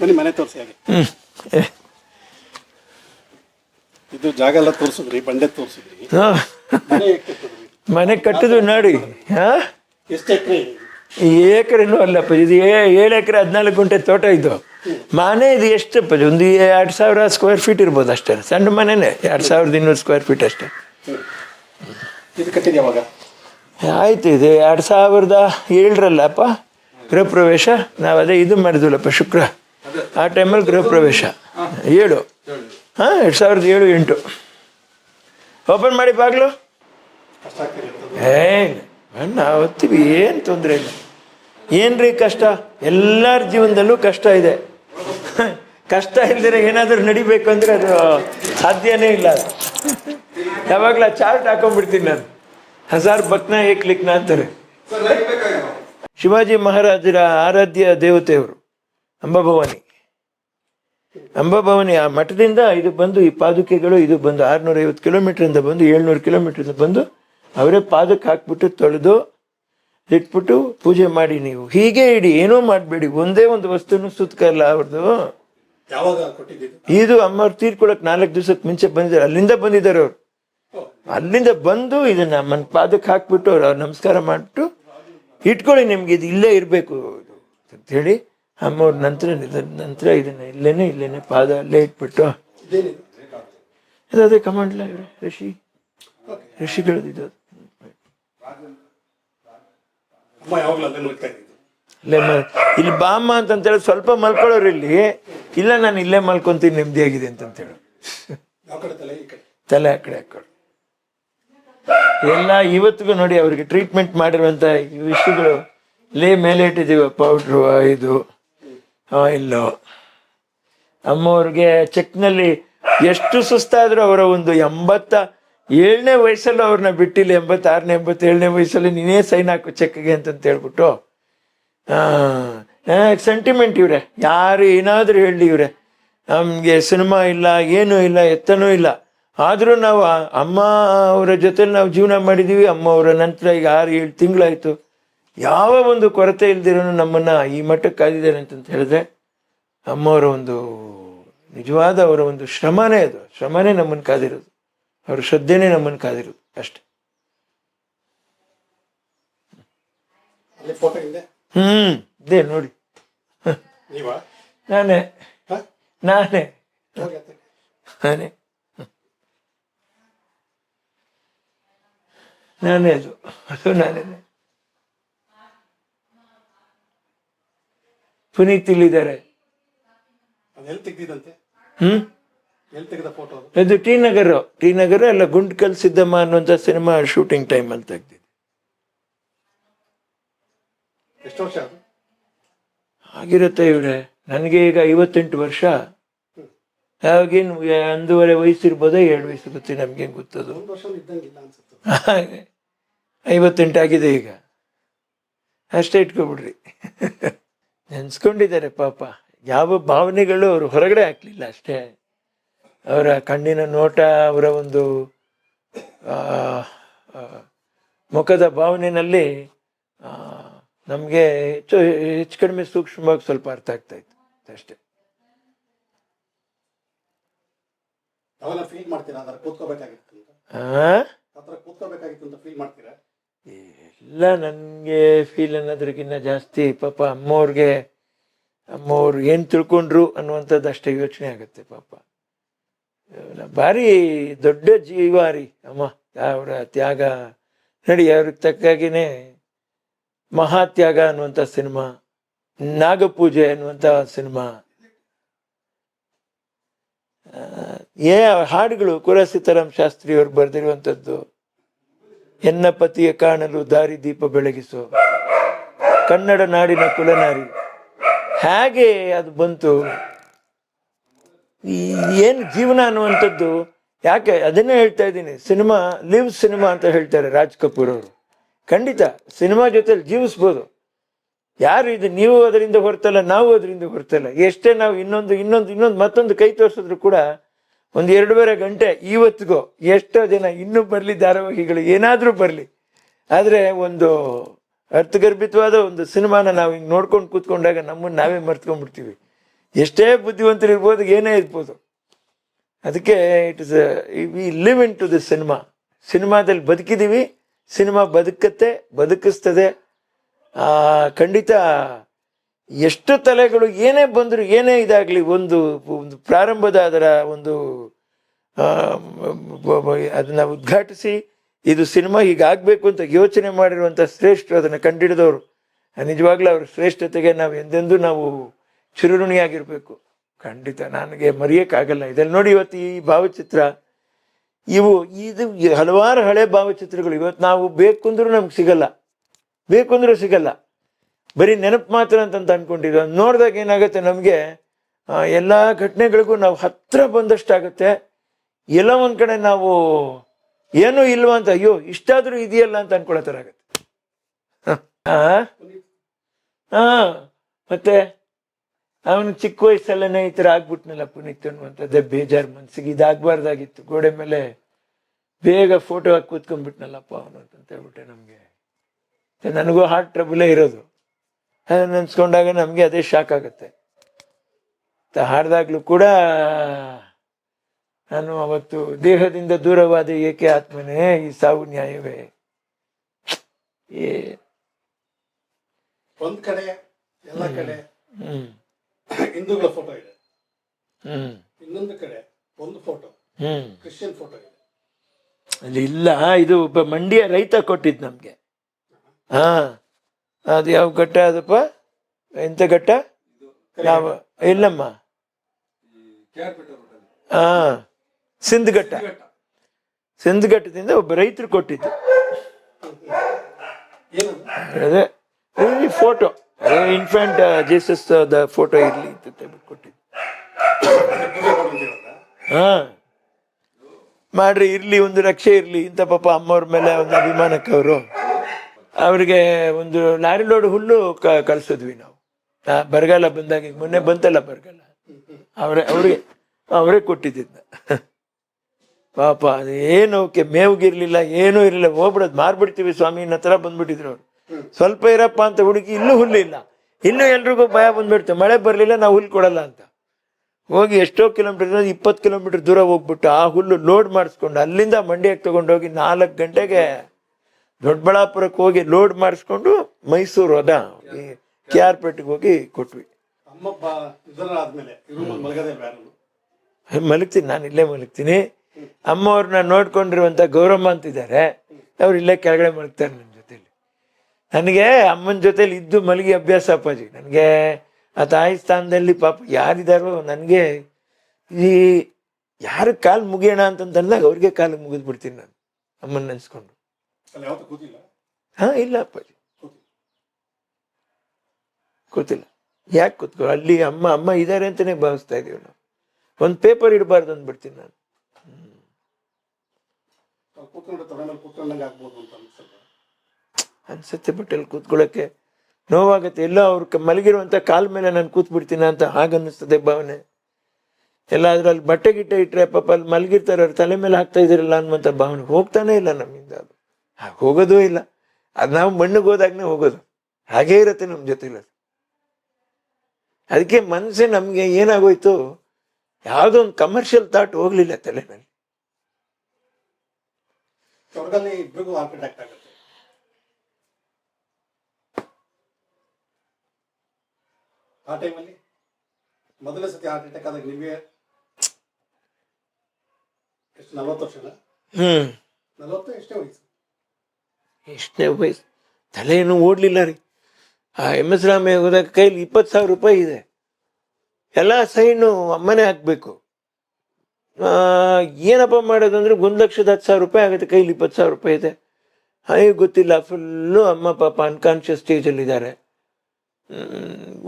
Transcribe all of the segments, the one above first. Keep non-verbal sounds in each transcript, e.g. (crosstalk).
ಬನ್ನಿ ಮನೆ ತೋರಿಸಿ ಹಾಗೆ. ಇದು ಜಾಗ ಎಲ್ಲ ತೋರಿಸಿದ್ರಿ ಬಂಡೆ ತೋರಿಸಿದ್ರಿ. ಹಾ. ಮನೆ ಹೇಗೆ ಕಟ್ಟಿದ್ರಿ? ಮನೆ ಕಟ್ಟಿದ್ವಿ ನೋಡಿ. ಹಾ? ಎಷ್ಟು ಎಕರೆ ಏಕರೇನು ಅಲ್ಲಪ್ಪ ಇದು ಏ- ಏಳು ಎಕರೆ ಹದಿನಾಲ್ಕು ಗುಂಟೆ ತೋಟ ಇದು. ಮನೆ ಇದು ಎಷ್ಟಪ್ಪ ಇದು? ಒಂದು ಎರಡು ಸಾವಿರ ಸ್ಕ್ವೇರ್ ಫೀಟ್ ಇರ್ಬೋದು ಅಷ್ಟೇ. ಸಣ್ಣ ಮನೆನೇ ಎರಡು ಸಾವಿರದ ಇನ್ನೂರು ಸ್ಕ್ವೇರ್ ಫೀಟ್ ಅಷ್ಟೇ. ಇದು ಕಟ್ಟಿದ ಯಾವಾಗ ಆಯ್ತು ಇದು ಎರಡು ಸಾವಿರದ ಏಳರಲ್ಲಪ್ಪ ಗೃಹ ಪ್ರವೇಶ ನಾವು ಅದೇ ಇದು ಮಾಡಿದ್ವಲ್ಲಪ್ಪ ಶುಕ್ರ. ಆ ಟೈಮಲ್ಲಿ ಗೃಹ ಪ್ರವೇಶ ಏಳು. ಹಾಂ, ಎರಡು ಸಾವಿರದ ಏಳು, ಎಂಟು. ಓಪನ್ ಮಾಡಿ ಬಾಗ್ಲು. ಏನು ಅಣ್ಣ ಓದ್ತೀವಿ ಏನು ತೊಂದರೆ ಇಲ್ಲ. ಏನ್ರಿ ಕಷ್ಟ? ಎಲ್ಲರ ಜೀವನದಲ್ಲೂ ಕಷ್ಟ ಇದೆ. ಕಷ್ಟ ಇಲ್ದಿರ ಏನಾದರೂ ನಡಿಬೇಕು ಅಂದರೆ ಅದು ಸಾಧ್ಯನೇ ಇಲ್ಲ. ಅದು ಯಾವಾಗಲ ಚಾರ್ಟ್ ಹಾಕೊಂಡ್ಬಿಡ್ತೀನಿ ನಾನು. ಹಜಾರ್ ಬಕ್ನ ಏಕ್ ಲಿಕ್ನ ಅಂತಾರೆ. ಶಿವಾಜಿ ಮಹಾರಾಜರ ಆರಾಧ್ಯ ದೇವತೆಯವರು, ಅಂಬಭವಾನಿ. ಅಂಬಭವಾನಿ ಆ ಮಠದಿಂದ ಇದು ಬಂದು ಈ ಪಾದುಕೆಗಳು ಇದು ಬಂದು ಆರ್ನೂರ ಐವತ್ತು ಕಿಲೋಮೀಟ್ರಿಂದ ಬಂದು ಏಳ್ನೂರು ಕಿಲೋಮೀಟ್ರಿಂದ ಬಂದು ಅವರೇ ಪಾದಕ್ಕೆ ಹಾಕ್ಬಿಟ್ಟು ತೊಳೆದು ಇಟ್ಬಿಟ್ಟು ಪೂಜೆ ಮಾಡಿ ನೀವು. ಹೀಗೆ ಇಡಿ ಏನೂ ಮಾಡಬೇಡಿ. ಒಂದೇ ಒಂದು ವಸ್ತುನು ಸುತ್ತಕಲ್ಲ ಅವ್ರದ್ದು ಇದು? ಅಮ್ಮವ್ರು ತೀರ್ಕೊಳಕ್ ನಾಲ್ಕು ದಿವಸಕ್ಕೆ ಮುಂಚೆ ಬಂದಿದ್ದಾರೆ. ಅಲ್ಲಿಂದ ಬಂದಿದ್ದಾರೆ ಅವರು. ಅಲ್ಲಿಂದ ಬಂದು ಇದನ್ನ ಅಮ್ಮನ ಪಾದಕ್ಕೆ ಹಾಕ್ಬಿಟ್ಟು ಅವ್ರು ಅವ್ರು ನಮಸ್ಕಾರ ಮಾಡಿಬಿಟ್ಟು ಇಟ್ಕೊಳ್ಳಿ ನಿಮ್ಗೆ ಇದು ಇಲ್ಲೇ ಇರಬೇಕು. ಅಂತ ಹೇಳಿ ಅಮ್ಮವ್ರ ನಂತರ ನಿಧನ ನಂತರ ಇದನ್ನ ಇಲ್ಲೇನೆ ಇಲ್ಲೇನೆ ಪಾದ ಅಲ್ಲೇ ಇಟ್ಬಿಟ್ಟು ಅದೇ ಕಮಾಂಡ್ಲ ಋಷಿ. ಋಷಿಗಳದ್ದು ಇದು. ಅಮ್ಮ ಇಲ್ಲೇ ಬಾಮ್ಮ ಅಂತಂತೇಳಿ ಸ್ವಲ್ಪ ಮಲ್ಕೊಳ್ಳೋರು ಇಲ್ಲಿ. ಇಲ್ಲ ನಾನು ಇಲ್ಲೇ ಮಲ್ಕೊಂತೀನಿ ನೆಮ್ಮದಿಯಾಗಿದೆ ಅಂತ ಹೇಳು ತಲೆ? ಆಕಡೆ ಆ ಕಡೆ ಹಾಕೊಳ್ಳಿ ಎಲ್ಲ ಇವತ್ತಿಗೂ ನೋಡಿ ಅವ್ರಿಗೆ ಟ್ರೀಟ್ಮೆಂಟ್ ಮಾಡಿರುವಂತ ವಿಷಯಗಳು ಲೇ ಮೇಲೆ ಇಟ್ಟಿದ್ದೀವ ಪೌಡ್ರು ಇದು ಆಯಿಲ್ಲು ಅಮ್ಮವ್ರಿಗೆ ಚೆಕ್ನಲ್ಲಿ ಎಷ್ಟು ಸುಸ್ತಾದ್ರೂ ಅವರ ಒಂದು ಎಂಬತ್ತ ಏಳನೇ ವಯಸ್ಸಲ್ಲೂ ಅವ್ರನ್ನ ಬಿಟ್ಟಿಲ್ಲ, ಎಂಬತ್ತಾರನೇ, ಎಂಬತ್ತೇಳನೇ ವಯಸ್ಸಲ್ಲಿ ನೀನೇ ಸೈನ್ ಹಾಕು ಚೆಕ್ಗೆ ಅಂತಂತ ಹೇಳ್ಬಿಟ್ಟು. ಸೆಂಟಿಮೆಂಟ್ ಇವ್ರೆ. ಯಾರು ಏನಾದರೂ ಹೇಳಿ ಇವ್ರೆ. ನಮಗೆ ಸಿನಿಮಾ ಇಲ್ಲ, ಏನೂ ಇಲ್ಲ, ಎತ್ತನೂ ಇಲ್ಲ. ಆದರೂ ನಾವು ಅಮ್ಮ ಅವರ ಜೊತೆಲಿ ನಾವು ಜೀವನ ಮಾಡಿದ್ದೀವಿ ಅಮ್ಮ ಅವರ ನಂತರ ಈಗ ಆರು ಏಳು ತಿಂಗಳಾಯಿತು. ಯಾವ ಒಂದು ಕೊರತೆ ಇಲ್ದಿರೋನು ನಮ್ಮನ್ನ ಈ ಮಟ್ಟಕ್ಕೆ ಕಾದಿದ್ದಾರೆ ಅಂತಂತ ಹೇಳಿದ್ರೆ ಅಮ್ಮವರ ಒಂದು ನಿಜವಾದ ಅವರ ಒಂದು ಶ್ರಮನೇ ಅದು. ಶ್ರಮನೇ ನಮ್ಮನ್ನು ಕಾದಿರೋದು. ಅವ್ರ ಶ್ರದ್ಧೆನೇ ನಮ್ಮನ್ನು ಕಾದಿರೋದು ಅಷ್ಟೆ. ಹ್ಮ್ ಇದೆ ನೋಡಿ. ನೀವಾ? ನಾನೇ? ನಾನೇ. ನಾನೇ. ನಾನೇ ಅದು. ಅದು ನಾನೇನೆ. ಪುನೀತ್ ಇಲ್ಲಿದ್ದಾರೆ ಅದು ಹ್ಮ್? ಇದು ಟಿ ನಗರ ಟಿ ನಗರ ಅಲ್ಲ ಗುಂಡ್ಕಲ್ ಸಿದ್ದಮ್ಮ ಅನ್ನುವಂತ ಸಿನಿಮಾ ಶೂಟಿಂಗ್ ಟೈಮ್ ಅಂತ ತೆಗ್ದಿದೆ. ಆಗಿರುತ್ತೆ ಇವ್ರೆ. ನನಗೆ ಈಗ ಐವತ್ತೆಂಟು ವರ್ಷ. ಯಾವಾಗೇನು ಒಂದೂವರೆ ವಯಸ್ಸಿರ್ಬೋದ ಎರಡು ವಯಸ್ಸು ಗೊತ್ತಿ ನಮ್ಗೇನು ಗೊತ್ತದು. ಒಂದು ವರ್ಷ ಇದ್ದಂಗಿಲ್ಲ ಅನ್ಸುತ್ತೆ. ಐವತ್ತೆಂಟು ಆಗಿದೆ ಈಗ. ಅಷ್ಟೇ ಇಟ್ಕೊಬಿಡ್ರಿ. ನೆನ್ಸ್ಕೊಂಡಿದ್ದಾರೆ ಪಾಪ. ಯಾವ ಭಾವನೆಗಳು ಅವರು ಹೊರಗಡೆ ಹಾಕ್ಲಿಲ್ಲ ಅಷ್ಟೇ. ಅವರ ಕಣ್ಣಿನ ನೋಟ ಅವರ ಒಂದು ಮುಖದ ಭಾವನೆಯಲ್ಲಿ ನಮಗೆ ಹೆಚ್ಚು ಹೆಚ್ಚು ಕಡಿಮೆ ಸೂಕ್ಷ್ಮವಾಗಿ ಸ್ವಲ್ಪ ಅರ್ಥ ಆಗ್ತಾ ಇತ್ತು. ಅಷ್ಟೇ. ಫೀಲ್ ಮಾಡ್ತೀರಾ? ಕೂತ್ಕೋಬೇಕಾಗಿತ್ತು ಎಲ್ಲ ನನಗೆ ಫೀಲ್ ಅನ್ನೋದ್ರಕ್ಕಿಂತ ಜಾಸ್ತಿ ಪಾಪ ಅಮ್ಮವ್ರಿಗೆ ಅಮ್ಮವ್ರು ಏನು ತಿಳ್ಕೊಂಡ್ರು ಅನ್ನುವಂಥದ್ದು ಅಷ್ಟೇ ಯೋಚನೆ ಆಗುತ್ತೆ ಪಾಪ. ಭಾರಿ ದೊಡ್ಡ ಜೀವಾರಿ ಅಮ್ಮ. ಅವರ ತ್ಯಾಗ. ನಡಿ, ಅವ್ರಿಗೆ ತಕ್ಕಾಗಿನೇ ಮಹಾತ್ಯಾಗ ಅನ್ನುವಂಥ ಸಿನಿಮಾ, ನಾಗಪೂಜೆ ಅನ್ನುವಂಥ ಸಿನಿಮಾ. ಏ ಹಾಡುಗಳು ಕುರ ಸೀತಾರಾಮ್ ಶಾಸ್ತ್ರಿ ಅವರು ಬರೆದಿರುವಂಥದ್ದು. ಎನ್ನ ಪತಿಯ ಕಾಣಲು ದಾರಿ ದೀಪ ಬೆಳಗಿಸು. ಕನ್ನಡ ನಾಡಿನ ಕುಲನಾರಿ. ಹೇಗೆ ಅದು ಬಂತು. ಏನು ಜೀವನ ಅನ್ನುವಂಥದ್ದು, ಯಾಕೆ ಅದನ್ನೇ ಹೇಳ್ತಾ ಇದ್ದೀನಿ. ಸಿನಿಮಾ ಲಿವ್ ಸಿನಿಮಾ ಅಂತ ಹೇಳ್ತಾರೆ ರಾಜ್ ಕಪೂರ್ ಅವರು. ಖಂಡಿತ ಸಿನಿಮಾ ಜೊತೆಲಿ ಜೀವಿಸ್ಬೋದು. ಯಾರು ಇದು ನೀವು ಅದರಿಂದ ಹೊರತಲ್ಲ, ನಾವು ಅದರಿಂದ ಹೊರತಲ್ಲ. ಎಷ್ಟೇ ನಾವು ಇನ್ನೊಂದು ಇನ್ನೊಂದು ಇನ್ನೊಂದು ಮತ್ತೊಂದು ಕೈ ತೋರಿಸಿದ್ರು ಕೂಡ ಒಂದು ಎರಡೂವರೆ ಗಂಟೆ ಇವತ್ತಿಗೂ ಎಷ್ಟೋ ಜನ ಇನ್ನೂ ಬರಲಿ ಧಾರಾವಾಹಿಗಳು ಏನಾದರೂ ಬರಲಿ. ಆದರೆ ಒಂದು ಅರ್ಥಗರ್ಭಿತವಾದ ಒಂದು ಸಿನಿಮಾನ ನಾವು ಹಿಂಗೆ ನೋಡ್ಕೊಂಡು ಕೂತ್ಕೊಂಡಾಗ ನಮ್ಮನ್ನು ನಾವೇ ಮರ್ತ್ಕೊಂಡ್ಬಿಡ್ತೀವಿ. ಎಷ್ಟೇ ಬುದ್ಧಿವಂತರು ಇರ್ಬೋದು ಏನೇ ಇರ್ಬೋದು. ಅದಕ್ಕೆ it is we live in to the cinema ಸಿನಿಮಾದಲ್ಲಿ ಬದುಕಿದ್ದೀವಿ ಸಿನಿಮಾ ಬದುಕತ್ತೆ, ಬದುಕಿಸ್ತದೆ. ಖಂಡಿತ ಎಷ್ಟು ತಲೆಗಳು ಏನೇ ಬಂದರೂ ಏನೇ ಇದಾಗಲಿ ಒಂದು ಒಂದು ಪ್ರಾರಂಭದ ಅದರ ಒಂದು ಅದನ್ನ ಉದ್ಘಾಟಿಸಿ ಇದು ಸಿನಿಮಾ ಹೀಗಾಗಬೇಕು ಅಂತ ಯೋಚನೆ ಮಾಡಿರುವಂಥ ಶ್ರೇಷ್ಠ ಅದನ್ನು ಕಂಡಿಡಿದವರು. ನಿಜವಾಗ್ಲೂ ಅವ್ರ ಶ್ರೇಷ್ಠತೆಗೆ ನಾವು ಎಂದೆಂದೂ ನಾವು ಚಿರುಋಣಿಯಾಗಿರ್ಬೇಕು. ಖಂಡಿತ ನನಗೆ ಮರೆಯೋಕ್ಕಾಗಲ್ಲ. ಇದನ್ನು ನೋಡಿ ಇವತ್ತು ಈ ಭಾವಚಿತ್ರ, ಇವು, ಇದು ಹಲವಾರು ಹಳೆ ಭಾವಚಿತ್ರಗಳು. ಇವತ್ತು ನಾವು ಬೇಕು ಅಂದ್ರೂ ನಮ್ಗೆ ಸಿಗಲ್ಲ. ಬೇಕು ಅಂದರೂ ಸಿಗಲ್ಲ. ಬರೀ ನೆನಪು ಮಾತ್ರ ಅಂತಂತ ಅನ್ಕೊಂಡಿದ್ವಿ ಅದ್ ನೋಡಿದಾಗ ಏನಾಗುತ್ತೆ ನಮಗೆ ಎಲ್ಲ ಘಟನೆಗಳಿಗೂ ನಾವು ಹತ್ರ ಬಂದಷ್ಟಾಗುತ್ತೆ. ಎಲ್ಲ ಒಂದು ಕಡೆ ನಾವು ಏನೂ ಇಲ್ವಾ ಅಂತ, ಅಯ್ಯೋ, ಇಷ್ಟಾದರೂ ಇದೆಯಲ್ಲ ಅಂತ ಅನ್ಕೊಳ್ಳೋ ಥರ ಆಗುತ್ತೆ ಹಾಂ. ಮತ್ತೆ ಅವನು ಚಿಕ್ಕ ವಯಸ್ಸಲ್ಲೇ ಈ ಥರ ಆಗ್ಬಿಟ್ನಲ್ಲ ಪುನೀತ್ ಅನ್ನುವಂಥದ್ದೇ ಬೇಜಾರು ಮನ್ಸಿಗೆ. ಇದಾಗಬಾರ್ದಾಗಿತ್ತು ಗೋಡೆ ಮೇಲೆ ಬೇಗ ಫೋಟೋ ಹಾಕಿ ಕೂತ್ಕೊಂಡ್ಬಿಟ್ನಲ್ಲಪ್ಪ ಅವನು ಅಂತ ಹೇಳ್ಬಿಟ್ಟೆ ನಮಗೆ. ನನಗೂ ಹಾರ್ಟ್ ಟ್ರಬಲೇ ಇರೋದು. ನೆನ್ಸ್ಕೊಂಡಾಗ ನಮಗೆ ಅದೇ ಶಾಕ್ ಆಗುತ್ತೆ. ಹಾಡ್ದಾಗ್ಲೂ ಕೂಡ ನಾನು ಅವತ್ತು ದೇಹದಿಂದ ದೂರವಾದ ಏಕೆ ಆತ್ಮನೇ ಈ ಸಾವು ನ್ಯಾಯವೇ? ಏ. ಒಂದ್ ಕಡೆ ಎಲ್ಲ ಕಡೆ ಹಿಂದೂಗಳ ಫೋಟೋ ಇದೆ. ಹ್ಮ್. ಇನ್ನೊಂದು ಕಡೆ ಒಂದು ಫೋಟೋ ಹ್ಮ್. ಕ್ರಿಶ್ಚಿಯನ್ ಫೋಟೋ ಇದೆ. ಅಲ್ಲಿ ಇಲ್ಲ ಇದು ಒಬ್ಬ ಮಂಡ್ಯ ರೈತ ಕೊಟ್ಟಿದ್ ನಮ್ಗೆ. ಹಾ. ಅದು ಯಾವ ಘಟ್ಟ ಅದಪ್ಪ? ಎಂತ ಘಟ್ಟ? ಯಾವ, ಇಲ್ಲಮ್ಮ. ಹಾ ಸಿಂಧಘಟ್ಟ ಸಿಂಧಘಟ್ಟದಿಂದ ಒಬ್ಬ ರೈತರು ಕೊಟ್ಟಿದ್ದು. ಅದೇ ಈ photo infant Jesus the photo ಇರಲಿ ಕೊಟ್ಟಿದ್ದು. ಹಾ. ಮಾಡ್ರಿ, ಇರ್ಲಿ, ಒಂದು ರಕ್ಷೆ ಇರ್ಲಿ, ಇಂಥ ಪಾಪ ಅಮ್ಮವ್ರ ಮೇಲೆ ಒಂದು ಅಭಿಮಾನಕ್ಕೆ ಅವರು. ಅವ್ರಿಗೆ ಒಂದು ಲಾರಿ ಲೋಡ್ ಹುಲ್ಲು ಕ- ನಾವು. ಬರಗಾಲ ಬಂದಾಗ ಮೊನ್ನೆ ಬಂತಲ್ಲ ಬರಗಾಲ. ಅವರೇ, ಅವ್ರಿಗೆ, ಅವರೇ ಕೊಟ್ಟಿದ್ದ ಪಾಪ ಅದು ಏನು ಮೇವ್ಗಿರ್ಲಿಲ್ಲ, ಏನೂ ಇರಲಿಲ್ಲ, ಹೋಗ್ಬಿಡೋದು, ಮಾರ್ಬಿಡ್ತೀವಿ ಸ್ವಾಮಿ ಥರ ಬಂದ್ಬಿಟ್ಟಿದ್ರು ಅವ್ರು. ಸ್ವಲ್ಪ ಇರಪ್ಪ ಅಂತ ಹುಡುಕಿ ಇಲ್ಲೂ ಹುಲ್ಲು ಇಲ್ಲ. ಇನ್ನೂ ಎಲ್ರಿಗೂ ಭಯ ಬಂದ್ಬಿಡ್ತು. ಮಳೆ ಬರಲಿಲ್ಲ, ನಾವು ಹುಲ್ಲು ಕೊಡಲ್ಲ ಅಂತ. ಹೋಗಿ ಎಷ್ಟೋ ಕಿಲೋಮೀಟರ್ ಇಪ್ಪತ್ತು ಕಿಲೋಮೀಟರ್ ದೂರ ಹೋಗ್ಬಿಟ್ಟು ಆ ಹುಲ್ಲು ಲೋಡ್ ಮಾಡಿಸ್ಕೊಂಡು ಅಲ್ಲಿಂದ ಮಂಡ್ಯಕ್ಕೆ ತಗೊಂಡೋಗಿ ನಾಲ್ಕು ಗಂಟೆಗೆ ದೊಡ್ಡಬಳ್ಳಾಪುರಕ್ಕೆ ಹೋಗಿ ಲೋಡ್ ಮಾಡಿಸ್ಕೊಂಡು ಮೈಸೂರು ಅದ. ಕೆ ಆರ್ ಪೇಟೆಗೆ ಹೋಗಿ ಕೊಟ್ವಿ. ಮಲಗ್ತೀನಿ ನಾನು ಇಲ್ಲೇ ಮಲಗ್ತೀನಿ. ಅಮ್ಮವ್ರನ್ನ ನೋಡ್ಕೊಂಡಿರುವಂತ ಗೌರಮ್ಮ ಅಂತಿದ್ದಾರೆ. ಅವ್ರು ಇಲ್ಲೇ ಕೆಳಗಡೆ ಮಲಗ್ತಾರೆ ನನ್ನ ಜೊತೆಲಿ. ನನಗೆ ಅಮ್ಮನ ಜೊತೆಲಿ ಇದ್ದು ಮಲಗಿ ಅಭ್ಯಾಸ ಅಪ್ಪಾಜಿ. ನನಗೆ ಆ ತಾಯಿ ಸ್ಥಾನದಲ್ಲಿ ಪಾಪ ಯಾರಿದಾರೋ ನನಗೆ ಈ ಯಾರ ಕಾಲು ಮುಗಿಯೋಣ ಅಂತಂದಾಗ ಅವ್ರಿಗೆ ಕಾಲು ಮುಗಿದ್ಬಿಡ್ತೀನಿ ನಾನು ಅಮ್ಮನ ನೆನ್ಸ್ಕೊಂಡು. ಹಾ ಇಲ್ಲ ಅಪ್ಪಾಜಿ. ಕೂತಿಲ್ಲ ಯಾಕೆ ಕೂತ್ಕೊ ಅಲ್ಲಿ ಅಮ್ಮ ಅಮ್ಮ ಇದ್ದಾರೆ ಅಂತಾನೆ ಭಾವಿಸ್ತಾ ಇದೀವಿ ನಾವು. ಒಂದು ಪೇಪರ್ ಇಡಬಾರ್ದು ಅಂದ್ಬಿಡ್ತೀನಿ ನಾನು. ಅನ್ಸತ್ತೆ. ಬಟ್ ಅಲ್ಲಿ ಕೂತ್ಕೊಳ್ಳೋಕೆ ನೋವಾಗತ್ತೆ. ಎಲ್ಲ ಅವ್ರ ಮಲಗಿರುವಂತ ಕಾಲ್ ಮೇಲೆ ನಾನು ಕೂತ್ ಬಿಡ್ತೀನಿ ಅಂತ ಹಾಗನ್ನಿಸ್ತದೆ ಭಾವನೆ. ಎಲ್ಲ ಅದ್ರಲ್ಲಿ ಬಟ್ಟೆ ಗಿಟ್ಟೆ ಇಟ್ಟರೆ ಪಾಪ ಅಲ್ಲಿ ಮಲಗಿರ್ತಾರೆ ಅವ್ರ ತಲೆ ಮೇಲೆ ಹಾಕ್ತಾ ಇದ್ದೀರಲ್ಲ ಅನ್ನುವಂಥ ಭಾವನೆ ಹೋಗ್ತಾನೆ ಇಲ್ಲ ನಮ್ಮಿಂದ ಅದು. ಹೋಗೋದೂ ಇಲ್ಲ. ಅದು ನಾವು ಮಣ್ಣಿಗೆ ಹೋದಾಗನೇ ಹೋಗೋದು. ಹಾಗೇ ಇರುತ್ತೆ ನಮ್ಮ ಜೊತೆಲಿ. ಅದು ಅದಕ್ಕೆ ಮನಸ್ಸೇ ನಮಗೆ ಏನಾಗೋಯ್ತು? ಯಾವುದೋ ಒಂದು ಕಮರ್ಷಿಯಲ್ ಥಾಟ್ ಹೋಗ್ಲಿಲ್ಲ ತಲೆನಲ್ಲಿ ಆ ಟೈಮಲ್ಲಿ ಮೊದಲನೇ ಸತಿ ಹಾರ್ಟ್ ಅಟ್ಯಾಕ್ ಆದಾಗ ನಿಮಗೆ ಎಷ್ಟು ನಲ್ವತ್ತು ವರ್ಷ ಹ್ಮ್. ನಲ್ವತ್ತು ಎಷ್ಟೇ ವಯಸ್ಸು. ಎಷ್ಟನೇ ವಯಸ್ಸು ತಲೆ ಓಡಲಿಲ್ಲ ರೀ. ಆ ಎಂ ಎಸ್ ರಾಮಯ್ಯ ಹೋದಾಗ ಕೈಲಿ ಇಪ್ಪತ್ತು ಸಾವಿರ ರೂಪಾಯಿ ಇದೆ. ಎಲ್ಲ ಸೈನು ಅಮ್ಮನೇ ಹಾಕಬೇಕು. ಏನಪ್ಪ ಮಾಡೋದು ಅಂದರೆ ಒಂದು ಲಕ್ಷದ ಹತ್ತು ಸಾವಿರ ರೂಪಾಯಿ ಆಗುತ್ತೆ ಕೈಲಿ ಇಪ್ಪತ್ತು ಸಾವಿರ ರೂಪಾಯಿ ಇದೆ. ಹಾಗೆ ಗೊತ್ತಿಲ್ಲ ಫುಲ್ಲು ಅಮ್ಮ ಪಾಪ ಅನ್ಕಾನ್ಷಿಯಸ್ ಸ್ಟೇಜಲ್ಲಿದ್ದಾರೆ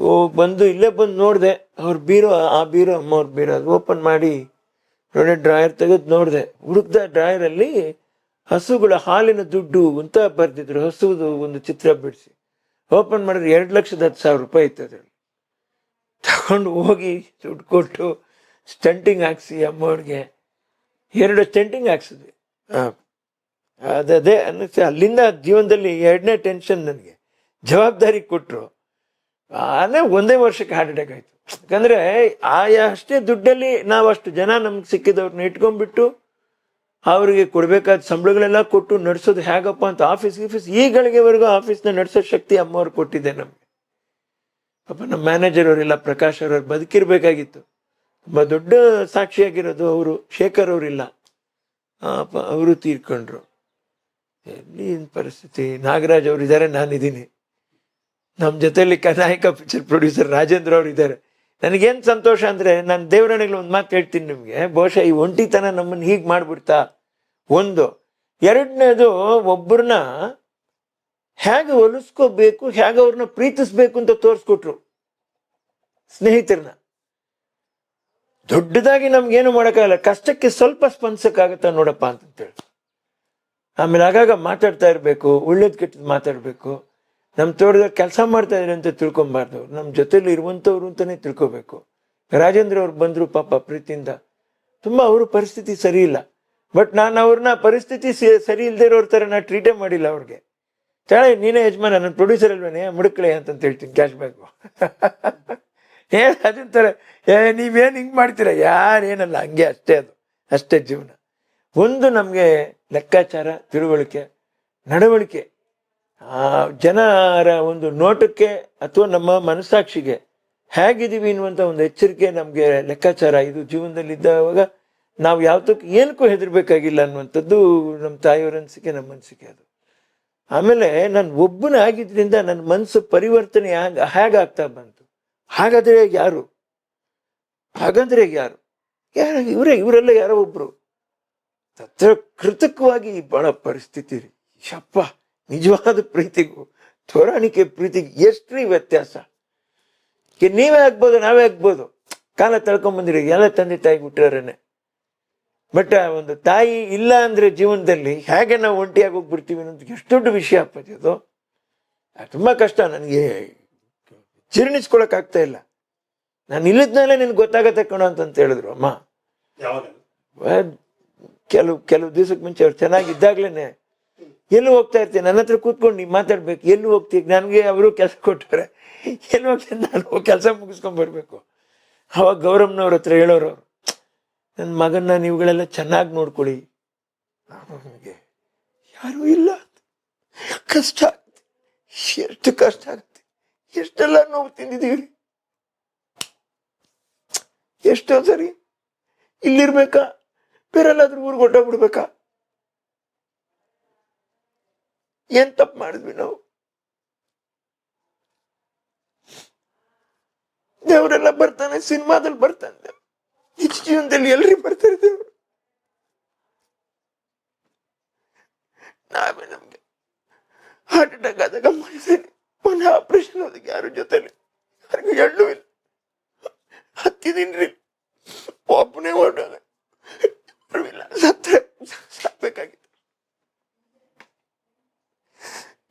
ಓ ಬಂದು ಇಲ್ಲೇ ಬಂದು ನೋಡಿದೆ. ಅವ್ರ ಬೀರೋ, ಆ ಬೀರೋ, ಅಮ್ಮ ಅವ್ರ ಬೀರೋ, ಅದು ಓಪನ್ ಮಾಡಿ, ನೋಡಿ ಡ್ರಾಯರ್ ತೆಗೆದು ನೋಡಿದೆ. ಹುಡುಕ್ದ ಡ್ರಾಯರಲ್ಲಿ ಹಸುಗಳ ಹಾಲಿನ ದುಡ್ಡು ಅಂತ ಬರ್ದಿದ್ರು. ಹಸುದು ಒಂದು ಚಿತ್ರ ಬಿಡಿಸಿ. ಓಪನ್ ಮಾಡಿದ್ರೆ ಎರಡು ಲಕ್ಷದ ಹತ್ತು ಸಾವಿರ ರೂಪಾಯಿ ಇತ್ತು ಅದ್ರಲ್ಲಿ. ತಗೊಂಡು ಹೋಗಿ ದುಡ್ಡು ಕೊಟ್ಟು ಸ್ಟಂಟಿಂಗ್ ಹಾಕ್ಸಿ ಅಮ್ಮವ್ರಿಗೆ. ಎರಡು ಸ್ಟಂಟಿಂಗ್ ಹಾಕ್ಸಿದ್ವಿ. ಹಾಂ. ಅದೇ ಅನ್ನಿಸ್ತು. ಅಲ್ಲಿಂದ ಜೀವನದಲ್ಲಿ ಎರಡನೇ ಟೆನ್ಷನ್ ನನಗೆ. ಜವಾಬ್ದಾರಿ ಕೊಟ್ಟರು ಆದರೆ ಒಂದೇ ವರ್ಷಕ್ಕೆ ಹಾರ್ಟ್ ಅಟ್ಯಾಕ್ ಆಯಿತು. ಯಾಕಂದರೆ ಆಯಾ ಅಷ್ಟೇ ದುಡ್ಡಲ್ಲಿ ನಾವು ಅಷ್ಟು ಜನ ನಮ್ಗೆ ಸಿಕ್ಕಿದವ್ರನ್ನ ಇಟ್ಕೊಂಡ್ಬಿಟ್ಟು ಅವರಿಗೆ ಕೊಡಬೇಕಾದ ಸಂಬಳಗಳೆಲ್ಲ ಕೊಟ್ಟು ನಡೆಸೋದು ಹೇಗಪ್ಪ ಅಂತ ಆಫೀಸ್ ಗೀಫೀಸ್ ಈ ಗಳಿಗೆವರೆಗೂ ಆಫೀಸ್ನ ನಡೆಸೋ ಶಕ್ತಿ ಅಮ್ಮವ್ರು ಕೊಟ್ಟಿದೆ ನಮಗೆ. ಪಾಪ ನಮ್ಮ ಮ್ಯಾನೇಜರ್ ಅವರಿಲ್ಲ, ಪ್ರಕಾಶ್ ಅವ್ರವ್ರು ಬದುಕಿರ್ಬೇಕಾಗಿತ್ತು. ತುಂಬಾ ದೊಡ್ಡ ಸಾಕ್ಷಿಯಾಗಿರೋದು ಅವರು, ಶೇಖರ್ ಅವರಿಲ್ಲ. ಅವರು ತೀರ್ಕೊಂಡ್ರು. ಎಲ್ಲಿ ಪರಿಸ್ಥಿತಿ? ನಾಗರಾಜ್ ಅವರು ಇದ್ದಾರೆ ನಾನಿದ್ದೀನಿ. ನಮ್ಮ ಜೊತೆಯಲ್ಲಿ ಕನಾಯಕ ಪಿಕ್ಚರ್ ಪ್ರೊಡ್ಯೂಸರ್ ರಾಜೇಂದ್ರ ಅವರು ಇದ್ದಾರೆ ನನಗೇನು ಸಂತೋಷ ಅಂದ್ರೆ ನಾನು ದೇವರಣಿಗಳು ಒಂದು ಮಾತು ಹೇಳ್ತೀನಿ ನಿಮಗೆ. ಬಹುಶಃ ಈ ಒಂಟಿತನ ನಮ್ಮನ್ನು ಹೀಗೆ ಮಾಡಿಬಿಡ್ತಾ? ಒಂದು, ಎರಡನೇದು ಒಬ್ಬರನ್ನ ಹೇಗೆ ಒಲಿಸ್ಕೋಬೇಕು ಹೇಗೆ ಅವ್ರನ್ನ ಪ್ರೀತಿಸ್ಬೇಕು ಅಂತ ತೋರಿಸ್ಕೊಟ್ರು ಸ್ನೇಹಿತರನ್ನ ದೊಡ್ಡದಾಗಿ ನಮ್ಗೇನು ಮಾಡೋಕ್ಕಾಗಲ್ಲ. ಕಷ್ಟಕ್ಕೆ ಸ್ವಲ್ಪ ಸ್ಪಂದಿಸಕ್ಕಾಗತ್ತ ನೋಡಪ್ಪ ಅಂತಂತೇಳಿ. ಆಮೇಲೆ ಆಗಾಗ ಮಾತಾಡ್ತಾ ಇರಬೇಕು, ಒಳ್ಳೇದು ಕೆಟ್ಟದ್ದು ಮಾತಾಡಬೇಕು. ನಮ್ಮ ತೋಟದಲ್ಲಿ ಕೆಲಸ ಮಾಡ್ತಾ ಇದ್ದಾರೆ ಅಂತ ತಿಳ್ಕೊಬಾರ್ದು. ನಮ್ಮ ಜೊತೆಲಿ ಇರುವಂಥವ್ರು ಅಂತಲೇ ತಿಳ್ಕೊಬೇಕು. ರಾಜೇಂದ್ರ ಅವ್ರು ಬಂದರು ಪಾಪ ಪ್ರೀತಿಯಿಂದ. ತುಂಬ ಅವ್ರ ಪರಿಸ್ಥಿತಿ ಸರಿ ಇಲ್ಲ. ಬಟ್ ನಾನು ಅವ್ರನ್ನ ಪರಿಸ್ಥಿತಿ ಸರಿ ಇಲ್ಲದೆ ಇರೋರ ಥರ ನಾನು ಟ್ರೀಟೇ ಮಾಡಿಲ್ಲ ಅವ್ರಿಗೆ. ತಾಳೆ, ನೀನೇ ಯಜಮಾನ ನನ್ನ ಪ್ರೊಡ್ಯೂಸರ್ ಅಲ್ವೇನೆ? ಮುಡುಕ್ಳೆ ಅಂತಂತ ಹೇಳ್ತೀನಿ ಕ್ಯಾಶ್ (laughs) ಬ್ಯಾಕು ಏ ಅದಂತಾರೆ ಏ, ನೀವೇನು ಹಿಂಗೆ ಮಾಡ್ತೀರಾ? ಯಾರೇನಲ್ಲ ಹಂಗೆ ಅಷ್ಟೇ ಅದು. ಅಷ್ಟೇ ಜೀವನ. ಒಂದು ನಮಗೆ ಲೆಕ್ಕಾಚಾರ, ತಿಳುವಳಿಕೆ, ನಡವಳಿಕೆ. ಆ ಜನರ ಒಂದು ನೋಟಕ್ಕೆ ಅಥವಾ ನಮ್ಮ ಮನಸ್ಸಾಕ್ಷಿಗೆ ಹೇಗಿದ್ದೀವಿ ಅನ್ನುವಂಥ ಒಂದು ಎಚ್ಚರಿಕೆ ನಮಗೆ ಲೆಕ್ಕಾಚಾರ. ಇದು ಜೀವನದಲ್ಲಿ ಇದ್ದಾಗ ನಾವು ಯಾವ್ದಕ್ಕೆ ಏನಕ್ಕೂ ಹೆದರ್ಬೇಕಾಗಿಲ್ಲ ಅನ್ನುವಂಥದ್ದು ನಮ್ಮ ತಾಯಿಯವರ ಅನಿಸಿಕೆ, ನಮ್ಮ ಅನಿಸಿಕೆ ಅದು. ಆಮೇಲೆ ನಾನು ಒಬ್ಬನ ಆಗಿದ್ದರಿಂದ ನನ್ನ ಮನಸ್ಸು ಪರಿವರ್ತನೆ ಹ್ಯಾಂಗ ಹೇಗಾಗ್ತಾ ಬಂತು? ಹಾಗಾದರೆ ಯಾರು? ಹಾಗಂದ್ರೆ ಯಾರು? ಯಾರು? ಇವರೇ, ಇವರೆಲ್ಲ ಯಾರೋ ಒಬ್ಬರು ತತ್ರ ಕೃತಕವಾಗಿ ಬಹಳ ಪರಿಸ್ಥಿತಿ ರೀ. ಶಪ್ಪ ನಿಜವಾದ ಪ್ರೀತಿಗೂ ತೋರಾಣಿಕೆ ಪ್ರೀತಿಗೆ ಎಷ್ಟ್ರೀ ವ್ಯತ್ಯಾಸ? ನೀವೇ ಆಗ್ಬೋದು ನಾವೇ ಆಗ್ಬೋದು. ಕಾಲ ತಳ್ಕೊಂಬಂದಿರಿ ಎಲ್ಲ ತಂದೆ ತಾಯಿ ಬಿಟ್ಟಿರೋನೆ ಬಟ್ ಒಂದು ತಾಯಿ ಇಲ್ಲ ಅಂದ್ರೆ ಜೀವನದಲ್ಲಿ ಹೇಗೆ ನಾವು ಒಂಟಿಯಾಗಿ ಹೋಗ್ಬಿಡ್ತೀವಿ ಅನ್ನೋದು ಎಷ್ಟು ದೊಡ್ಡ ವಿಷಯ ಅಪ್ಪಾಜಿ ಅದು. ತುಂಬಾ ಕಷ್ಟ ನನಗೆ ಜೀರ್ಣಿಸ್ಕೊಳಕ್ ಆಗ್ತಾ ಇಲ್ಲ. ನಾನು ಇಲ್ಲದ್ಮೇಲೆ ನಿನ್ಗೆ ಗೊತ್ತಾಗತ್ತೆ ಕಣೋ ಅಂತಂತ ಹೇಳಿದ್ರು ಅಮ್ಮ. ಕೆಲವು ಕೆಲವು ದಿವಸಕ್ಕೆ ಮುಂಚೆ ಅವ್ರು ಚೆನ್ನಾಗಿದ್ದಾಗ್ಲೇನೆ ಎಲ್ಲಿ ಹೋಗ್ತಾ ಇರ್ತೀನಿ? ನನ್ನ ಹತ್ರ ಕೂತ್ಕೊಂಡು ನೀವು ಮಾತಾಡ್ಬೇಕು. ಎಲ್ಲಿ ಹೋಗ್ತೀವಿ ನನಗೆ ಅವರು ಕೆಲಸ ಕೊಟ್ಟರೆ ಎಲ್ಲಿ ಹೋಗ್ತೀನಿ? ನಾನು ಕೆಲಸ ಮುಗಿಸ್ಕೊಂಡ್ ಬರ್ಬೇಕು. ಅವಾಗ ಗೌರಮ್ನವ್ರ ಹತ್ರ ಹೇಳೋರು ನನ್ನ ಮಗನ್ನ ನೀವುಗಳೆಲ್ಲ ಚೆನ್ನಾಗಿ ನೋಡ್ಕೊಳ್ಳಿ. ನನಗೆ ಯಾರೂ ಇಲ್ಲ ಕಷ್ಟ ಆಗುತ್ತೆ ಎಷ್ಟು ಕಷ್ಟ ಆಗುತ್ತೆ ಎಷ್ಟೆಲ್ಲ ನೋವು ತಿಂದಿದ್ದೀವಿ ಎಷ್ಟೋ ಸರಿ ಇಲ್ಲಿರ್ಬೇಕಾ? ಬೇರೆಲ್ಲಾದ್ರೂ ಊರಿಗೆ ಹೊಟ್ಟೋಗ್ಬಿಡ್ಬೇಕಾ ಏನ್ ತಪ್ಪು ಮಾಡಿದ್ವಿ ನಾವು? ದೇವರೆಲ್ಲ ಬರ್ತಾನೆ, ಸಿನಿಮಾದಲ್ಲಿ ಬರ್ತಾನೆ. ನಿಜ ಜೀವನದಲ್ಲಿ ಎಲ್ರಿಗೂ ಬರ್ತಾರೆ ದೇವರು. ನಾವೇ ನಮ್ಗೆ ಹಾರ್ಟ್ ಅಟ್ಯಾಕ್ ಆದಾಗ ಮನಸ್ಸಲ್ಲಿ ಪುನಃ ಆಪರೇಷನ್ ಅದಕ್ಕೆ ಯಾರ ಜೊತೆಲಿ ಯಾರಿಗೂ ಎಳ್ಳು ಇಲ್ಲ. ಹತ್ತಿದ್ದೀನಿ ಒಬ್ಬನೇ ಹೊರಟಾಗ ಇಲ್ಲ ಸತ್ರೆ ಸಾಕ್ಬೇಕಾಗಿತ್ತು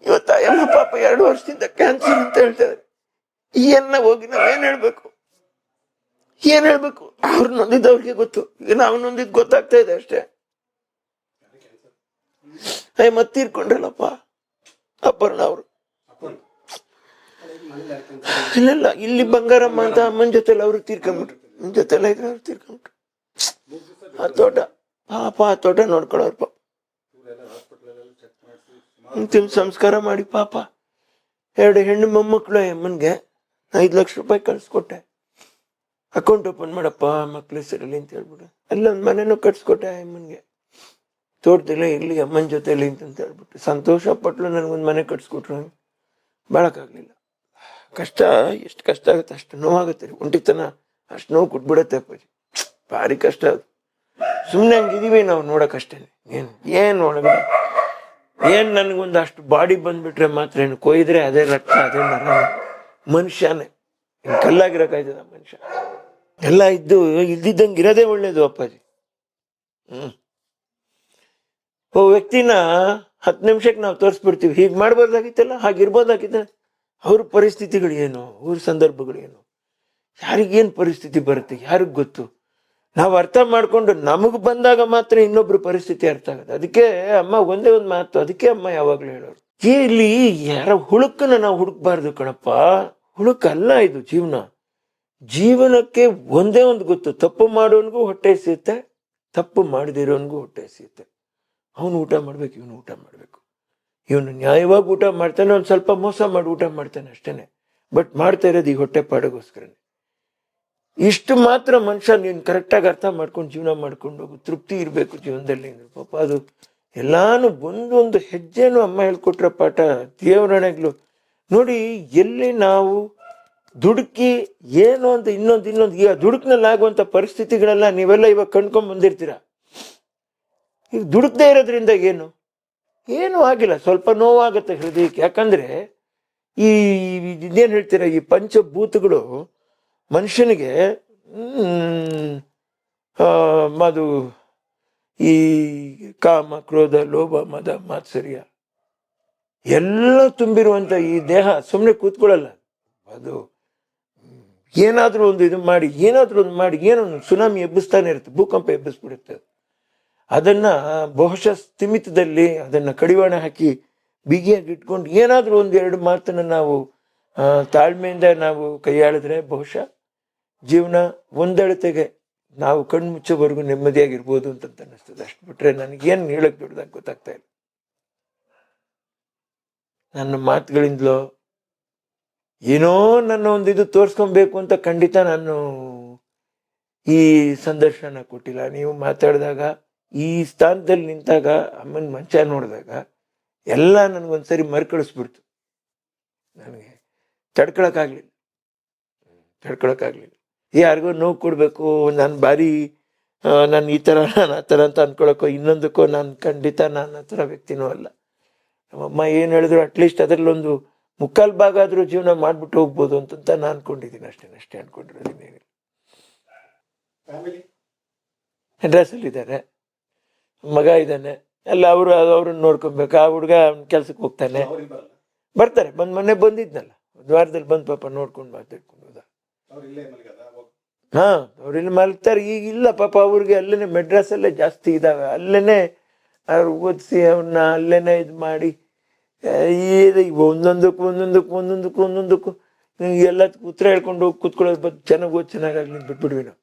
ಇವತ್ತ ಅಮ್ಮ ಪಾಪ ಎರಡು ವರ್ಷದಿಂದ ಕ್ಯಾನ್ಸರ್ ಅಂತ ಹೇಳ್ತಾರೆ ಏನ್ನ ಹೋಗಿ ನಾವೇನ್ ಹೇಳ್ಬೇಕು? ಏನ್ ಹೇಳ್ಬೇಕು? ಅವ್ರು ಅವ್ರಿಗೆ ಗೊತ್ತು. ಈಗ ನಾವು ನೊಂದಿದ್ದು ಗೊತ್ತಾಗ್ತಾ ಇದೆ ಅಷ್ಟೇ. ಅಯ್ಯ ಮತ್ತೆ ತೀರ್ಕೊಂಡ್ರಲ್ಲಪ್ಪ? ಅಪ್ಪರ್ಣ ಅವರು. ಇಲ್ಲ ಇಲ್ಲಿ ಬಂಗಾರಮ್ಮ ಅಂತ ಅಮ್ಮನ ಜೊತೆಲಿ ಅವರು ತೀರ್ಕೊಂಡ್ಬಿಟ್ರು ನಿಮ್ ಜೊತೆಲ್ಲ ಇದ್ರೆ ಅವ್ರು ತೀರ್ಕೊಂಡ್ಬಿಟ್ರು ಆ ತೋಟ. ಪಾಪ ಆ ತೋಟ ನೋಡ್ಕೊಳ್ಳೋರು ಪಾಪ. ಅಂತಿಮ ಸಂಸ್ಕಾರ ಮಾಡಿ ಪಾಪ. ಎರಡು ಹೆಣ್ಣು ಮೊಮ್ಮಕ್ಕಳು ಅಮ್ಮನ್ಗೆ ಐದು ಲಕ್ಷ ರೂಪಾಯಿ ಕಳ್ಸಿಕೊಟ್ಟೆ. ಅಕೌಂಟ್ ಓಪನ್ ಮಾಡಪ್ಪ, ಮಕ್ಳ ಹೆಸರಲ್ಲಿ ಅಂತ ಹೇಳ್ಬಿಟ್ಟು ಅಲ್ಲೊಂದು ಮನೆನೂ ಕಟ್ಸ್ಕೊಟ್ಟೆ ಅಮ್ಮನ್ಗೆ. ತೋಟದಲ್ಲೇ ಇರಲಿ, ಅಮ್ಮನ ಜೊತೆಲಿ ಅಂತ ಹೇಳ್ಬಿಟ್ಟು. ಸಂತೋಷ ಪಟ್ಲು ನನಗೊಂದು ಮನೆ ಕಟ್ಸ್ಕೊಟ್ರು ಬಾಳಕ್ಕಾಗಲಿಲ್ಲ. ಕಷ್ಟ, ಎಷ್ಟು ಕಷ್ಟ ಆಗುತ್ತೆ, ಅಷ್ಟು ನೋವಾಗುತ್ತೆ ರೀ. ಒಂಟಿತನ, ಅಷ್ಟು ನೋವು ಕೊಟ್ಬಿಡತ್ತೆ ಅಪ್ಪಾಜಿ. ಭಾರಿ ಕಷ್ಟ ಅದು. ಸುಮ್ಮನೆ ಹಂಗಿದೀವಿ ನಾವು ನೋಡೋಕ್ಕಷ್ಟೇ ಏನು ಏನು ಒಳಗಡೆ ಏನು ನನಗೊಂದು ಅಷ್ಟು ಬಾಡಿ ಬಂದ್ಬಿಟ್ರೆ ಮಾತ್ರ ಏನು, ಕೊಯ್ದ್ರೆ ಅದೇ ರಕ್ತ, ಅದೇ ನರ ಮನುಷ್ಯನೇ. ಕಲ್ಲಾಗಿರೋಕಾಯ್ತದ ಮನುಷ್ಯ. ಎಲ್ಲ ಇದ್ದು, ಇದ್ದಿದ್ದಂಗೆ ಇರೋದೇ ಒಳ್ಳೇದು ಅಪ್ಪಾಜಿ. ಹ್ಮ್. ಓ, ವ್ಯಕ್ತಿನ ಹತ್ತು ನಿಮಿಷಕ್ಕೆ ನಾವು ತೋರಿಸ್ಬಿಡ್ತೀವಿ. ಹೀಗೆ ಮಾಡ್ಬೋದಾಗಿತ್ತಲ್ಲ? ಹಾಗಿರ್ಬೋದಾಗಿತ್ತ ಅವ್ರ ಪರಿಸ್ಥಿತಿಗಳು ಏನು? ಅವ್ರ ಸಂದರ್ಭಗಳು ಏನು? ಯಾರಿಗೇನು ಪರಿಸ್ಥಿತಿ ಬರುತ್ತೆ? ಯಾರಿಗೆ ಗೊತ್ತು? ನಾವು ಅರ್ಥ ಮಾಡಿಕೊಂಡು ನಮಗೆ ಬಂದಾಗ ಮಾತ್ರ ಇನ್ನೊಬ್ರ ಪರಿಸ್ಥಿತಿ ಅರ್ಥ ಆಗುತ್ತೆ. ಅದಕ್ಕೆ ಅಮ್ಮ ಒಂದೇ ಒಂದು ಮಾತು. ಅದಕ್ಕೆ ಅಮ್ಮ ಯಾವಾಗಲೂ ಹೇಳೋರು. ಇಲ್ಲಿ ಯಾರ ಹುಳುಕನ್ನ ನಾವು ಹುಡುಕ್ಬಾರ್ದು ಕಣಪ್ಪ. ಹುಡುಕಲ್ಲ ಇದು ಜೀವನ. ಜೀವನಕ್ಕೆ ಒಂದೇ ಒಂದು ಗೊತ್ತು, ತಪ್ಪು ಮಾಡೋನ್ಗೂ ಹೊಟ್ಟೆ ಸಿಗುತ್ತೆ ತಪ್ಪು ಮಾಡದಿರೋನ್ಗೂ ಹೊಟ್ಟೆ ಸಿಗುತ್ತೆ ಅವನು ಊಟ ಮಾಡ್ಬೇಕು, ಇವನು ಊಟ ಮಾಡಬೇಕು. ಇವನು ನ್ಯಾಯವಾಗಿ ಊಟ ಮಾಡ್ತಾನೆ ಒಂದು ಸ್ವಲ್ಪ ಮೋಸ ಮಾಡಿ ಊಟ ಮಾಡ್ತಾನೆ ಅಷ್ಟೇನೆ. ಬಟ್ ಮಾಡ್ತಾ ಇರೋದು ಈ ಹೊಟ್ಟೆ ಪಾಡಗೋಸ್ಕರನೇ. ಇಷ್ಟು ಮಾತ್ರ ಮನುಷ್ಯ ನೀನು ಕರೆಕ್ಟಾಗಿ ಅರ್ಥ ಮಾಡ್ಕೊಂಡು ಜೀವನ ಮಾಡ್ಕೊಂಡು ಹೋಗು, ತೃಪ್ತಿ ಇರಬೇಕು ಜೀವನದಲ್ಲಿ ಪಾಪ ಅದು ಎಲ್ಲಾನು ಒಂದೊಂದು ಹೆಜ್ಜೆನೂ ಅಮ್ಮ ಹೇಳ್ಕೊಟ್ರ ಪಾಠ ದೇವರಣೆಗಳು ನೋಡಿ, ಎಲ್ಲಿ ನಾವು ದುಡುಕಿ ಏನು ಅಂತ ಇನ್ನೊಂದು ಇನ್ನೊಂದು, ಈಗ ದುಡುಕ್ನಲ್ಲಿ ಆಗುವಂಥ ಪರಿಸ್ಥಿತಿಗಳೆಲ್ಲ ನೀವೆಲ್ಲ ಇವಾಗ ಕಂಡ್ಕೊಂಡ್ ಬಂದಿರ್ತೀರ? ಈಗ ದುಡುಕದೇ ಇರೋದ್ರಿಂದ ಏನು? ಏನೂ ಆಗಿಲ್ಲ, ಸ್ವಲ್ಪ ನೋವಾಗುತ್ತೆ ಹೃದಯಕ್ಕೆ. ಯಾಕಂದ್ರೆ ಈ ಇನ್ನೇನು ಹೇಳ್ತೀರ, ಈ ಪಂಚಭೂತಗಳು ಮನುಷ್ಯನಿಗೆ ಅದು ಈ ಕಾಮ, ಕ್ರೋಧ, ಲೋಭ, ಮದ, ಮಾತ್ಸರ್ಯ ಎಲ್ಲ ತುಂಬಿರುವಂತ ಈ ದೇಹ ಸುಮ್ಮನೆ ಕೂತ್ಕೊಳ್ಳಲ್ಲ. ಅದು ಏನಾದ್ರೂ ಒಂದು ಇದು ಮಾಡಿ, ಏನಾದ್ರೂ ಒಂದು ಮಾಡಿ, ಏನೋ ಸುನಾಮಿ ಎಬ್ಬಿಸ್ತಾನೆ ಇರುತ್ತೆ, ಭೂಕಂಪ ಎಬ್ಬಿಸ್ಬಿಡುತ್ತೆ. ಅದನ್ನು ಬಹುಶಃ ಸ್ಥಿಮಿತದಲ್ಲಿ ಅದನ್ನ ಕಡಿವಾಣ ಹಾಕಿ ಬಿಗಿಯಾಗಿ ಇಟ್ಕೊಂಡು ಏನಾದ್ರೂ ಒಂದು ಎರಡು ಮಾತನ್ನ ನಾವು ತಾಳ್ಮೆಯಿಂದ ನಾವು ಕೈಯಾಳಿದ್ರೆ ಬಹುಶಃ ಜೀವನ ಒಂದಳತೆಗೆ ನಾವು ಕಣ್ಮುಚ್ಚೋವರೆಗೂ ನೆಮ್ಮದಿಯಾಗಿರ್ಬೋದು ಅಂತ ಅನ್ನಿಸ್ತದೆ ಅಷ್ಟು ಬಿಟ್ಟರೆ ನನಗೇನು ಹೇಳಕ್ ದೊಡ್ಡದಾಗ ಗೊತ್ತಾಗ್ತಾ ಇಲ್ಲ. ನನ್ನ ಮಾತುಗಳಿಂದಲೋ ಏನೋ ನನ್ನ ಒಂದು ಇದು ತೋರಿಸ್ಕೊಬೇಕು ಅಂತ ಖಂಡಿತ ನಾನು ಈ ಸಂದರ್ಶನ ಕೊಟ್ಟಿಲ್ಲ. ನೀವು ಮಾತಾಡಿದಾಗ, ಈ ಸ್ಥಾನದಲ್ಲಿ ನಿಂತಾಗ, ಅಮ್ಮನ ಮಂಚ ನೋಡಿದಾಗ ಎಲ್ಲ ನನಗೊಂದ್ಸರಿ ಮರುಕಳಿಸ್ಬಿಡ್ತು. ನನಗೆ ತಡ್ಕೊಳಕ್ಕಾಗ್ಲಿಲ್ಲ. ತಡ್ಕೊಳಕ್ಕಾಗ್ಲಿಲ್ಲ. ಯಾರಿಗೋ ನೋವು ಕೊಡಬೇಕು, ನಾನು ಭಾರಿ ನಾನು ಈ ಥರ ನಾನು ಆ ಥರ ಅಂತ ಅಂದ್ಕೊಳಕ್ಕೋ ಇನ್ನೊಂದಕ್ಕೋ ನಾನು ಖಂಡಿತ ನಾನು ಆ ಥರ ವ್ಯಕ್ತಿನೂ ಅಲ್ಲ. ನಮ್ಮಮ್ಮ ಏನು ಹೇಳಿದ್ರು ಅಟ್ಲೀಸ್ಟ್ ಅದರಲ್ಲೊಂದು ಮುಕ್ಕಾಲು ಭಾಗ ಆದರೂ ಜೀವನ ಮಾಡಿಬಿಟ್ಟು ಹೋಗ್ಬೋದು ಅಂತಂತ ನಾನು ಅನ್ಕೊಂಡಿದ್ದೀನಿ. ಅಷ್ಟೇ ಅಷ್ಟೇ ಅನ್ಕೊಂಡಿರೋದು ಇನ್ನೇನಿಲ್ಲ ಫ್ಯಾಮಿಲಿ ಮೆಡ್ರಾಸಲ್ಲಿ ಇದ್ದಾರೆ. ಮಗ ಇದ್ದಾನೆ. ಎಲ್ಲ ಅವರು ಅವ್ರನ್ನ ನೋಡ್ಕೊಬೇಕು. ಆ ಹುಡುಗ ಕೆಲ್ಸಕ್ಕೆ ಹೋಗ್ತಾನೆ. ಬರ್ತಾರೆ. ಬಂದು ಮೊನ್ನೆ ಬಂದಿದ್ನಲ್ಲ. ಒಂದು ವಾರದಲ್ಲಿ ಬಂದು ಪಾಪ ನೋಡ್ಕೊಂಡು ಮಾತಾಡ್ಕೊಂಡು ಹೋದ. ಅವ್ರು ಇಲ್ಲಿ ಮಲ್ತಾರೆ ಹಾ ಅವ್ರಿಲ್ಲಿ ಮಲಗ್ತಾರೆ. ಈಗ ಇಲ್ಲ ಪಾಪ ಅವ್ರಿಗೆ ಅಲ್ಲೇನೆ ಮೆಡ್ರಾಸಲ್ಲೇ ಜಾಸ್ತಿ ಇದ್ದಾವೆ ಅಲ್ಲೇನೆ ಅವ್ರು ಓದಿಸಿ ಅವನ್ನ ಅಲ್ಲೇನೆ ಇದು ಮಾಡಿ ಇದು ಒಂದೊಂದಕ್ಕೂ ಒಂದೊಂದಕ್ಕೂ ಒಂದೊಂದಕ್ಕೂ ಒಂದೊಂದಕ್ಕೂ ಎಲ್ಲ ಉತ್ತರ ಹೇಳ್ಕೊಂಡು ಹೋಗಿ ಕೂತ್ಕೊಳ್ಳೋದು ಬದ್ ಚೆನ್ನಾಗಿ ಓದಿ ಚೆನ್ನಾಗಿ ಅಂತ ಬಿಟ್ಬಿಡ್ವಿ ನಾವು.